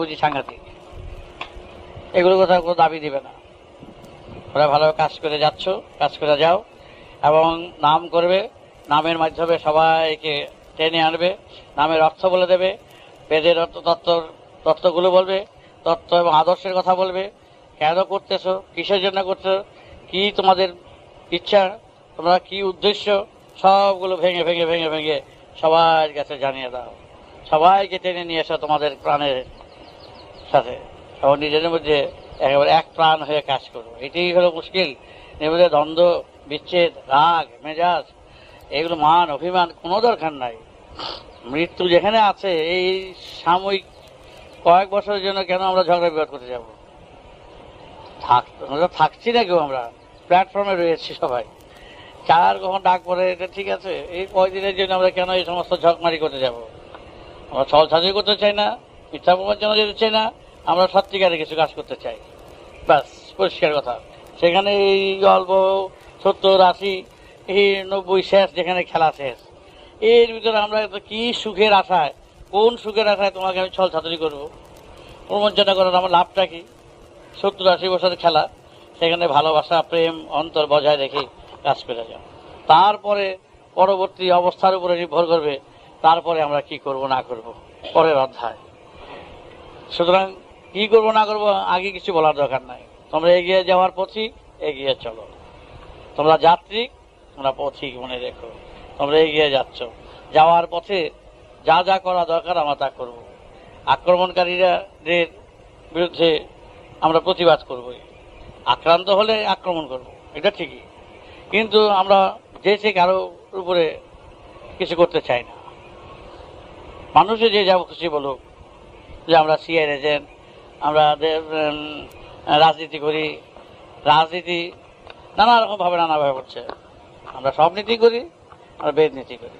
বুঝি সাংঘাতিক। এগুলো কোথাও কোনো দাবি দিবে না। ওরা ভালো কাজ করে যাচ্ছ, কাজ করে যাও এবং নাম করবে, নামের মাধ্যমে সবাইকে টেনে আনবে, নামের অর্থ বলে দেবে, বেদের অর্থ, তত্ত্ব, তত্ত্বগুলো বলবে, তত্ত্ব এবং আদর্শের কথা বলবে। কেন করতেছো? কিসের জন্য করছ কি তোমাদের ইচ্ছা? তোমরা কি উদ্দেশ্য? সবগুলো ভেঙে ভেঙে ভেঙে ভেঙে সবার কাছে জানিয়ে দাও। সবাইকে টেনে নিয়ে এসো তোমাদের প্রাণের সাথে। এবং নিজেদের মধ্যে একেবারে এক প্রাণ হয়ে কাজ করব এটাই হলো মুশকিল। মধ্যে দ্বন্দ্ব, বিচ্ছেদ, রাগ, মেজাজ, এগুলো মান, অভিমান কোনো দরকার নাই। মৃত্যু যেখানে আছে, এই সাময়িক কয়েক বছরের জন্য কেন আমরা ঝগড়া বিবাদ করতে যাব? থাক থাকছি না কেউ, আমরা প্ল্যাটফর্মে রয়েছি সবাই। চার কখন ডাক পরে এটা ঠিক আছে। এই কয়দিনের জন্য আমরা কেন এই সমস্ত ঝকমারি করতে যাব? আমরা ছল ছাড়ি করতে চাই না, মিথ্যা প্রবঞ্চনা যেতে চাই না, আমরা সত্যিকারে কিছু কাজ করতে চাই। ব্যাস, পরিষ্কার কথা। সেখানে এই গল্প, সত্তর, আশি, এই নব্বই শেষ যেখানে খেলা শেষ। এর ভিতরে আমরা কি সুখের আশায়, কোন সুখের আশায় তোমাকে আমি ছল ছাত্রী করব? প্রবঞ্চনা করার আমার লাভটা কি? সত্তর, আশি বছরের খেলা, সেখানে ভালোবাসা, প্রেম, অন্তর বজায় রেখে কাজ করে যাও। তারপরে পরবর্তী অবস্থার উপরে নির্ভর করবে তারপরে আমরা কি করব, না করব, পরের অধ্যায়। সুতরাং কি করব, না করব, আগে কিছু বলার দরকার নাই। তোমরা এগিয়ে যাওয়ার পথই এগিয়ে চলো। তোমরা যাত্রী, তোমরা পথিক মনে রেখো। তোমরা এগিয়ে যাচ্ছ। যাওয়ার পথে যা যা করা দরকার আমরা তা করব। আক্রমণকারীদের বিরুদ্ধে আমরা প্রতিবাদ করব আক্রান্ত হলে আক্রমণ করব, এটা ঠিকই। কিন্তু আমরা যে সে কারও উপরে কিছু করতে চাই না। মানুষে যে যা খুশি বলুক, যে আমরা সিআই এজেন্ট আমরা রাজনীতি করি, রাজনীতি নানা রকমভাবে নানাভাবে করছে আমরা সব নীতি করি, আমরা বেদ নীতি করি।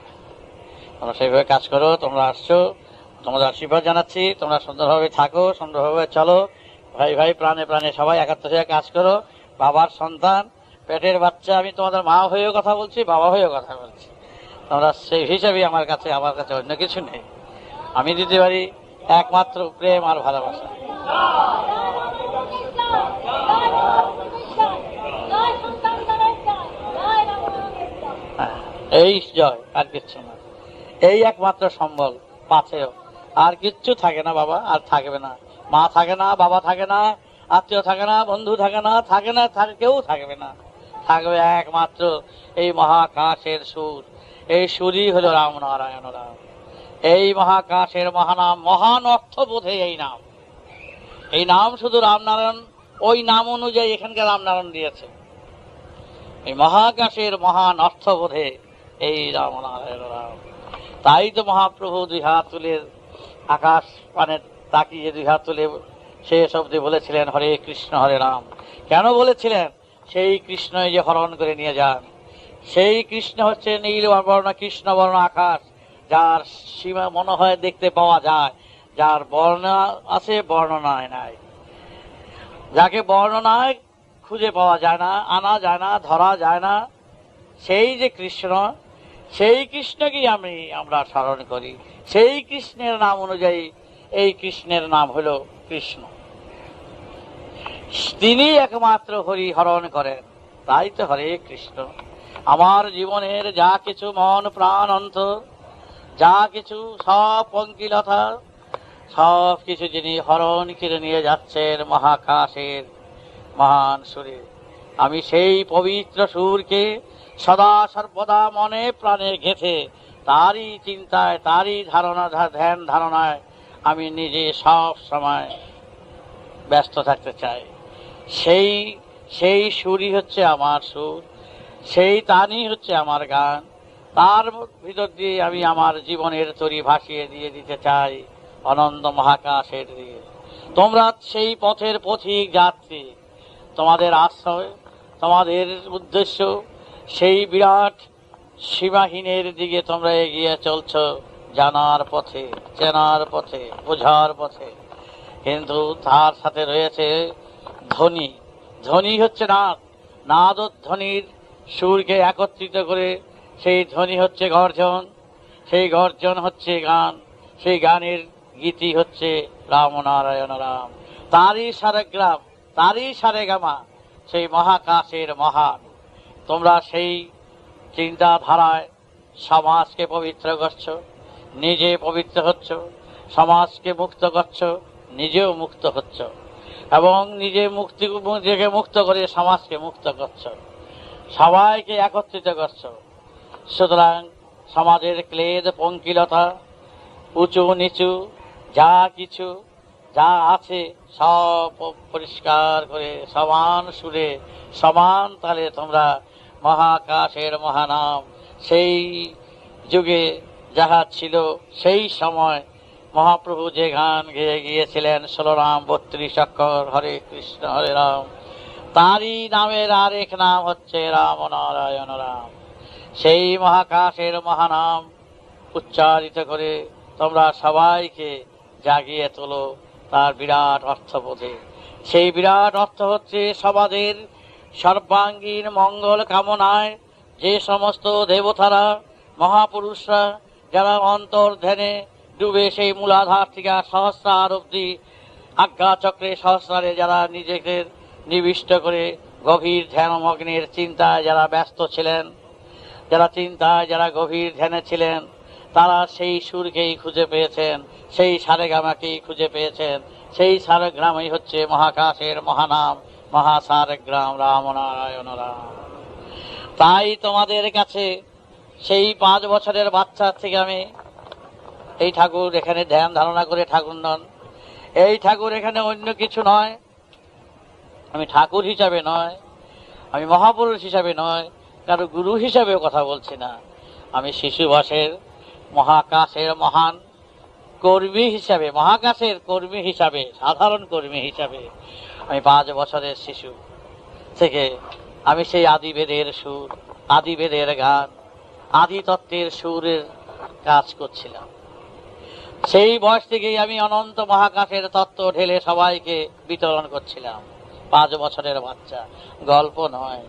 তোমরা সেইভাবে কাজ করো, তোমরা আসছো, তোমাদের আশীর্বাদ জানাচ্ছি, তোমরা সুন্দরভাবে থাকো, সুন্দরভাবে চলো, ভাই ভাই, প্রাণে প্রাণে সবাই একাত্তর হয়ে কাজ করো। বাবার সন্তান, পেটের বাচ্চা, আমি তোমাদের মা হয়েও কথা বলছি, বাবা হয়েও কথা বলছি। তোমরা সেই হিসাবেই আমার কাছে আমার কাছে অন্য কিছু নেই। আমি দিতে পারি একমাত্র প্রেম আর ভালোবাসা। হ্যাঁ, এই জয় আর কিচ্ছু না। এই একমাত্র সম্বল পাথেও আর কিচ্ছু থাকে না বাবা আর থাকবে না। মা থাকে না বাবা থাকে না আত্মীয় থাকে না বন্ধু থাকে না থাকে না থাকে কেউ থাকবে না। থাকবে একমাত্র এই মহাকাশের সুর। এই সুরই হলো রাম নারায়ণ রাম। এই মহাকাশের মহানাম, মহান অর্থ বোধে এই নাম। এই নাম শুধু রামনারায়ণ, ওই নাম অনুযায়ী এখানকার রামনারায়ণ দিয়েছে। এই মহাকাশের মহান অর্থবোধে এই রামনারায়ণ রাম। তাই তো মহাপ্রভু দুই হাত তুলে আকাশ মানে তাকিয়ে দুই হাত তুলে শেষ অব্দি বলেছিলেন, হরে কৃষ্ণ, হরে রাম। কেন বলেছিলেন? সেই কৃষ্ণই যে হরণ করে নিয়ে যান। সেই কৃষ্ণ হচ্ছে নীল বর্ণ, কৃষ্ণ বর্ণ, আকাশ। যার সীমা মনে হয় দেখতে পাওয়া যায়, যার বর্ণনা আছে বর্ণনায় নাই। যাকে বর্ণনায় খুঁজে পাওয়া যায় না, আনা যায় না, ধরা যায় না, সেই যে কৃষ্ণ, সেই কৃষ্ণকেই আমি আমরা স্মরণ করি। সেই কৃষ্ণের নাম অনুযায়ী এই কৃষ্ণের নাম হলো কৃষ্ণ। তিনি একমাত্র হরি হরণ করেন, তাই তো হরে কৃষ্ণ। আমার জীবনের যা কিছু মন প্রাণ অন্তর যা কিছু সব পঙ্কিলতা সব কিছু যিনি হরণ কিনে নিয়ে যাচ্ছেন মহাকাশের মহান সুরে। আমি সেই পবিত্র সুরকে সদা সর্বদা মনে প্রাণে গেথে, তারই চিন্তায়, তারই ধারণা, ধ্যান ধারণায় আমি নিজে সব সময় ব্যস্ত থাকতে চাই। সেই সেই সুরই হচ্ছে আমার সুর, সেই তানই হচ্ছে আমার গান তার ভিতর দিয়ে আমি আমার জীবনের তরি ভাসিয়ে দিয়ে দিতে চাই অনন্ত মহাকাশের দিয়ে তোমরা সেই পথের পথিক যাত্রী। তোমাদের আশ্রয়, তোমাদের উদ্দেশ্য, সেই বিরাট সীমাহীনের দিকে তোমরা এগিয়ে চলছ জানার পথে, চেনার পথে, বোঝার পথে। কিন্তু তার সাথে রয়েছে ধ্বনি। ধ্বনি হচ্ছে নাদ। নাদ ধ্বনির সুরকে একত্রিত করে সেই ধ্বনি হচ্ছে গর্জন, সেই গর্জন হচ্ছে গান, সেই গানের গীতি হচ্ছে রাম নারায়ণ রাম। তারই সারে গ্রাম তারই সারে গামা সেই মহাকাশের মহান। তোমরা সেই চিন্তাধারায় সমাজকে পবিত্র করছ, নিজে পবিত্র হচ্ছ, সমাজকে মুক্ত করছ, নিজেও মুক্ত হচ্ছ। এবং নিজে মুক্তি, নিজেকে মুক্ত করে সমাজকে মুক্ত করছ। সবাইকে একত্রিত করছ। সুতরাং সমাজের ক্লেদ, পঙ্কিলতা, উঁচু, নিচু, যা কিছু, যা আছে, সব পরিষ্কার করে, সমান সুরে, সমান তালে তোমরা মহাকাশের মহানাম। সেই যুগে যাহা ছিল, সেই সময় মহাপ্রভু যে গান গেয়ে গিয়েছিলেন, ষোলো রাম, বত্রিশ অক্ষর, হরে কৃষ্ণ, হরে রাম। তারই নামের আরেক নাম হচ্ছে রাম নারায়ণ রাম। সেই মহাকাশের মহানাম উচ্চারিত করে তোমরা সবাইকে জাগিয়ে তোলো তার বিরাট অর্থ বোধে সেই বিরাট অর্থ হচ্ছে সমাজের সর্বাঙ্গীন মঙ্গল কামনায় যে সমস্ত দেবতারা, মহাপুরুষরা যারা অন্তর ধ্যানে ডুবে সেই মূলাধার থেকে সহস্রার অব্দি আজ্ঞা চক্রে সহস্রারে যারা নিজেকে নিবিষ্ট করে গভীর ধ্যানমগ্নের চিন্তায় যারা ব্যস্ত ছিলেন যারা চিন্তায়, যারা গভীর ধ্যানে ছিলেন, তারা সেই সুরকেই খুঁজে পেয়েছেন, সেই সারেগামাকেই খুঁজে পেয়েছেন, সেই সারেগ্রামই হচ্ছে মহাকাশের মহানাম, মহাসারেগ্রাম রাম নারায়ণ রাম। তাই তোমাদের কাছে সেই পাঁচ বছরের বাচ্চা থেকে আমি এই ঠাকুর এখানে ধ্যান ধারণা করে ঠাকুর নন। এই ঠাকুর এখানে অন্য কিছু নয়। আমি ঠাকুর হিসাবে নয়, আমি মহাপুরুষ হিসাবে নয় কারও গুরু হিসাবেও কথা বলছি না। আমি শিশু বসের মহাকাশের মহান কর্মী হিসাবে, মহাকাশের কর্মী হিসাবে, সাধারণ কর্মী হিসাবে আমি পাঁচ বছরের শিশু। থেকে আমি সেই আদিবেদের সুর, আদিবেদের গান আদি তত্ত্বের সুরের কাজ করছিলাম। সেই বয়স থেকেই আমি অনন্ত মহাকাশের তত্ত্ব ঢেলে সবাইকে বিতরণ করছিলাম। পাঁচ বছরের বাচ্চা, গল্প নয়।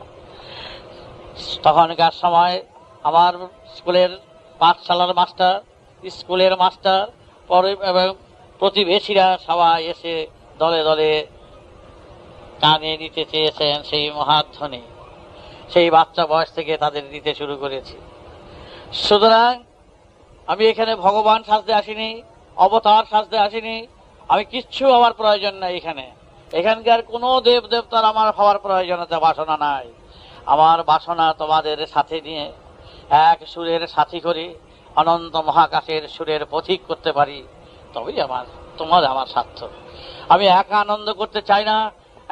তখনকার সময় আমার স্কুলের পাঠশালার মাস্টার, স্কুলের মাস্টার, পরে এবং প্রতিবেশীরা সবাই এসে দলে দলে কানে নিতে চেয়েছেন সেই মহাধ্বনি। সেই বাচ্চা বয়স থেকে তাদের দিতে শুরু করেছি। সুতরাং আমি এখানে ভগবান সাজতে আসিনি, অবতার সাজতে আসিনি, আমি কিচ্ছু আমার প্রয়োজন নাই এখানে। এখানকার কোনো দেব দেবতার আমার হওয়ার প্রয়োজনতা বাসনা নাই। আমার বাসনা তোমাদের সাথে নিয়ে এক সুরের সাথী করে, অনন্ত মহাকাশের সুরের পথিক করতে পারি। তবেই আমার, তোমার আমার স্বার্থ। আমি একা আনন্দ করতে চাই না,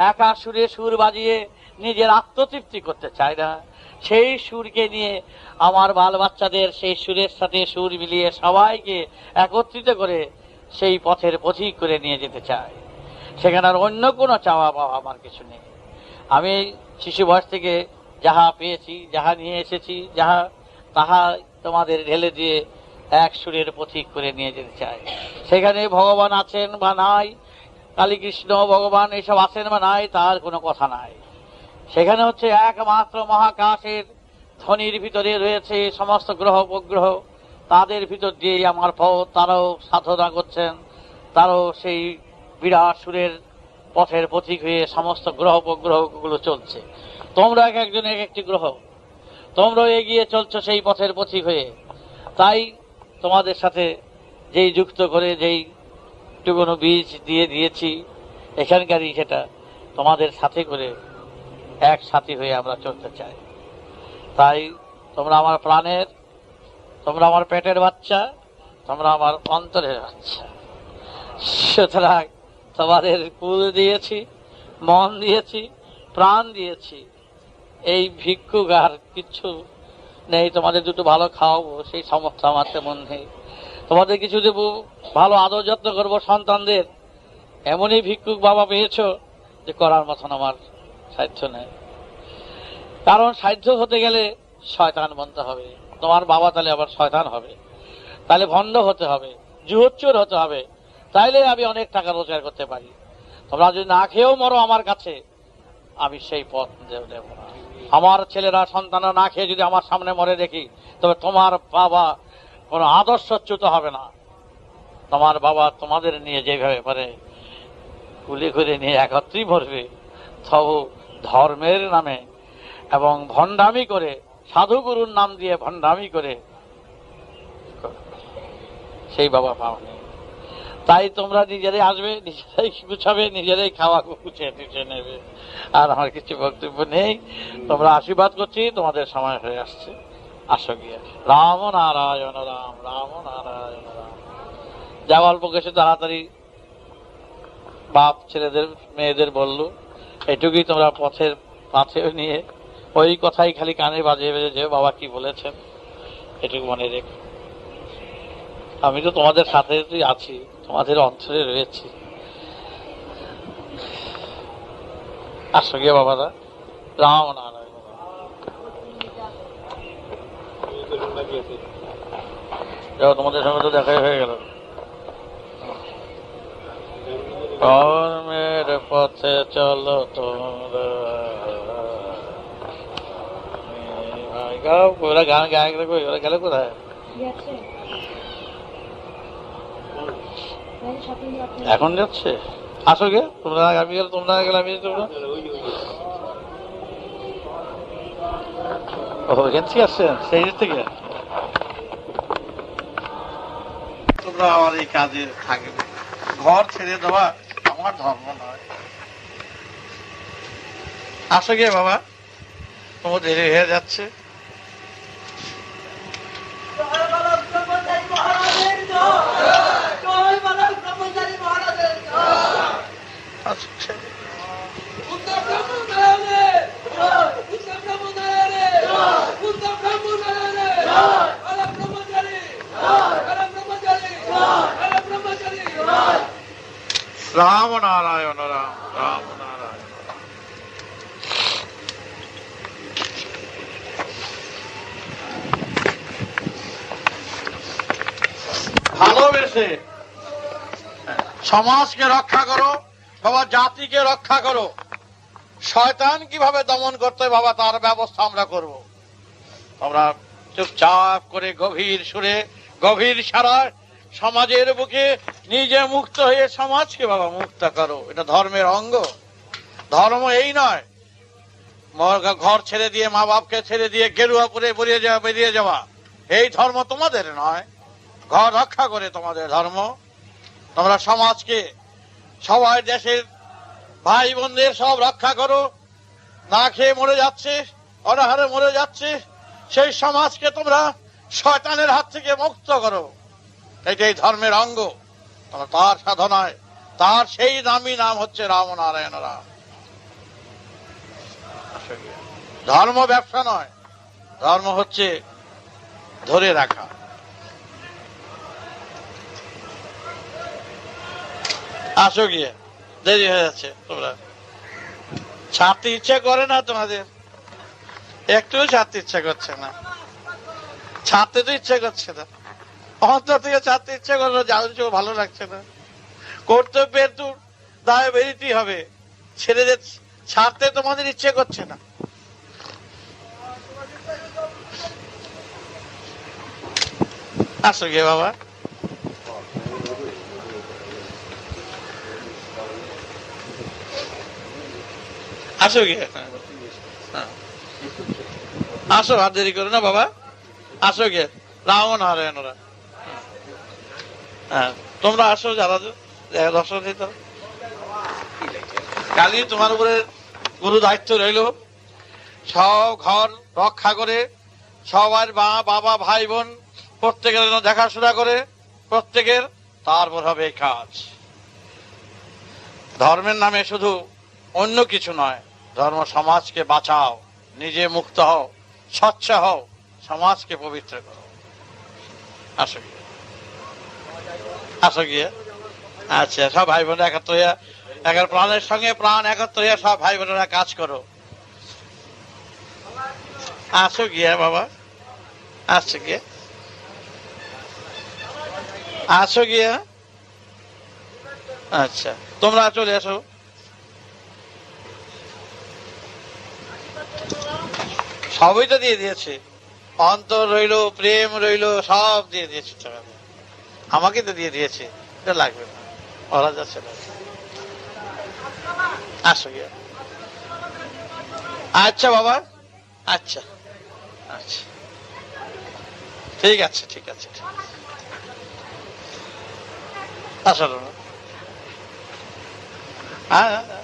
একা সুরে সুর বাজিয়ে নিজের আত্মতৃপ্তি করতে চাই না। সেই সুরকে নিয়ে আমার বাল বাচ্চাদের সেই সুরের সাথে সুর মিলিয়ে সবাইকে একত্রিত করে সেই পথের পথিক করে নিয়ে যেতে চাই। সেখানে আর অন্য কোনো চাওয়া পাওয়া আমার কিছু নেই। আমি শিশু বয়স থেকে যাহা পেয়েছি, যাহা নিয়ে এসেছি, যাহা, তাহা তোমাদের ঢেলে দিয়ে এক সুরের পথিক করে নিয়ে যেতে চাই। সেখানে ভগবান আছেন বা নাই, কালীকৃষ্ণ, ভগবান এসব আছেন বা নাই, তার কোনো কথা নাই। সেখানে হচ্ছে একমাত্র মহাকাশের ধ্বনির ভিতরে রয়েছে সমস্ত গ্রহ উপগ্রহ। তাদের ভিতর দিয়ে আমার পথ, তারাও সাধনা করছেন, তারাও সেই বিরাট সুরের পথের পথিক হয়ে সমস্ত গ্রহ উপগ্রহগুলো চলছে। তোমরা এক একজন এক একটি গ্রহ। তোমরাও এগিয়ে চলছো সেই পথের পথিক হয়ে। তাই তোমাদের সাথে যেই যুক্ত করে যেই টুকুনো বীজ দিয়ে দিয়েছি, এখানকারই সেটা তোমাদের সাথে করে এক সাথী হয়ে আমরা চলতে চাই। তাই তোমরা আমার প্রাণের, তোমরা আমার পেটের বাচ্চা, তোমরা আমার অন্তরের বাচ্চা। সুতরাং তোমাদের কুল দিয়েছি, মন দিয়েছি, প্রাণ দিয়েছি এই ভিক্ষুক আর কিচ্ছু নেই, তোমাদের দুটো ভালো খাওয়াবো, সেই সমর্থ আমার তেমন নেই। তোমাদের কিছু দেবো, ভালো আদর যত্ন করব সন্তানদের। এমনই ভিক্ষুক বাবা পেয়েছ যে করার মতন আমার সাধ্য নেই। কারণ সাধ্য হতে গেলে শয়তান বনতে হবে। তোমার বাবা তাহলে আবার শয়তান হবে। তাহলে ভণ্ড হতে হবে, জুহচ্চোর হতে হবে। তাইলে আমি অনেক টাকা রোজগার করতে পারি। তোমরা যদি না খেয়েও মরো আমার কাছে, আমি সেই পথ দেব না। আমার ছেলেরা সন্তানরা না খেয়ে যদি আমার সামনে মরে দেখি, তবে তোমার বাবা কোনো আদর্শচ্যুত হবে না। তোমার বাবা তোমাদের নিয়ে যেভাবে পারে, কুলি করে নিয়ে একত্রই মরবে তবু ধর্মের নামে এবং ভণ্ডামি করে, সাধুগুরুর নাম দিয়ে ভণ্ডামি করে, সেই বাবা পাওনি তাই তোমরা নিজেরাই আসবে, নিজেরাই গুছাবে, নিজেরাই খাওয়া গুছিয়ে টুছিয়ে নেবে। আর আমার কিছু বক্তব্য নেই। তোমরা আশীর্বাদ করছি, তোমাদের সময় হয়ে আসছে। আসো গিয়ে। রাম নারায়ণ, রাম রাম নারায়ণ, রাম। যা অল্প কিছু তাড়াতাড়ি বাপ ছেলেদের, মেয়েদের বলল, এটুকুই তোমরা পথের পাথে নিয়ে, ওই কথাই খালি কানে বাজিয়ে বেজে বাবা কি বলেছেন? এটুকু মনে রেখো। আমি তো তোমাদের সাথে আছি। তোমাদের অন্তরে রয়েছি। আসো গিয়ে বাবারা। রাম নারায়ণ। তোমাদের সঙ্গে তো দেখাই হয়ে গেল। কর্মের পথে চলো তোমরা। গান গায়ে গেলে ওরা গেলে কোথায় গেছে তাই shopping যাচ্ছে। এখন যাচ্ছে? আসো গে, তোমরা আমি গেলে, তোমরা গেলে আমি ও আসছেন সেই দিক থেকে? তোমরা আমার এই কাজে থাকবে। ঘর ছেড়ে দেওয়া আমার ধর্ম নয়। আসো গে বাবা। তোমার দেরি হয়ে যাচ্ছে। রাম নারায়ণ রাম রাম নারায়ণ ভালোবেসে সমাজকে রক্ষা করো বাবা জাতিকে রক্ষা করো। শয়তান কীভাবে দমন করতে বাবা তার ব্যবস্থা আমরা করব। আমরা চুপচাপ করে গভীর সুরে গভীর সারায় সমাজের বুকে নিজে মুক্ত হয়ে সমাজকে বাবা মুক্ত করো। এটা ধর্মের অঙ্গ। ধর্ম এই নয়। ঘর ছেড়ে দিয়ে মা বাপকে ছেড়ে দিয়ে গেরুয়া পরে বেরিয়ে যাওয়া বেরিয়ে যাওয়া। এই ধর্ম তোমাদের নয়। ঘর রক্ষা করে তোমাদের ধর্ম। তোমরা সমাজকে, সবাই দেশের ভাই বোনদের সব রক্ষা করো। না খেয়ে মরে যাচ্ছে, অনাহারে মরে যাচ্ছে, সেই সমাজকে তোমরা শয়তানের হাত থেকে মুক্ত করো। এটাই ধর্মের অঙ্গ। তোমরা তার সাধনায়, তার সেই নামই নাম হচ্ছে রাম নারায়ণ রাম ধর্ম ব্যবসা নয়, ধর্ম হচ্ছে ধরে রাখা। আসো গিয়ে, দেরি হয়ে যাচ্ছে তোমরা। ছাড়তে ইচ্ছা করে না তোমাদের? একটু ছাড়তে ইচ্ছা করছে না। ছাড়তে তো ইচ্ছা করছে না। অন্তর থেকে ছাড়তে ইচ্ছা করল যাও ভালো লাগছে না। কর্তব্যের তো দায় বেরিতেই হবে। ছেলেদের ছাড়তে তোমাদের ইচ্ছে করছে না। আসো গিয়ে বাবা। আসো হ্যাঁ। আসো, আর দেরি করো না বাবা। আসো গিয়ে রাম নারায়ণ রাম হ্যাঁ তোমরা আসো, যারা দিতে কালি তোমার উপরে গুরু দায়িত্ব রইল। সব ঘর রক্ষা করে, সবার মা, বাবা, ভাই, বোন, প্রত্যেকের যেন দেখাশোনা করে, প্রত্যেকের, তারপর হবে এই কাজ। ধর্মের নামে শুধু অন্য কিছু নয়, ধর্ম সমাজকে বাঁচাও, নিজে মুক্ত হও, স্বচ্ছ হও, সমাজকে পবিত্র করো। আসো গিয়ে। আসো গিয়ে। আচ্ছা সব ভাই বোন একত্র হইয়া প্রাণের সঙ্গে প্রাণ একত্র হইয়া সব ভাই বোনেরা কাজ করো। আসো গিয়া বাবা। আসো গিয়া। আসো গিয়া। আচ্ছা তোমরা চলে আসো। সবই তো দিয়ে দিয়েছে। অন্তর রইল, প্রেম রইল, সব দিয়ে দিয়েছে তোমাদের। আমাকে তো দিয়ে দিয়েছে এটা লাগবে না। ওরা যাচ্ছে না। আসো আচ্ছা বাবা আচ্ছা আচ্ছা। ঠিক আছে ঠিক আছে ঠিক আছে। হ্যাঁ হ্যাঁ, হ্যাঁ।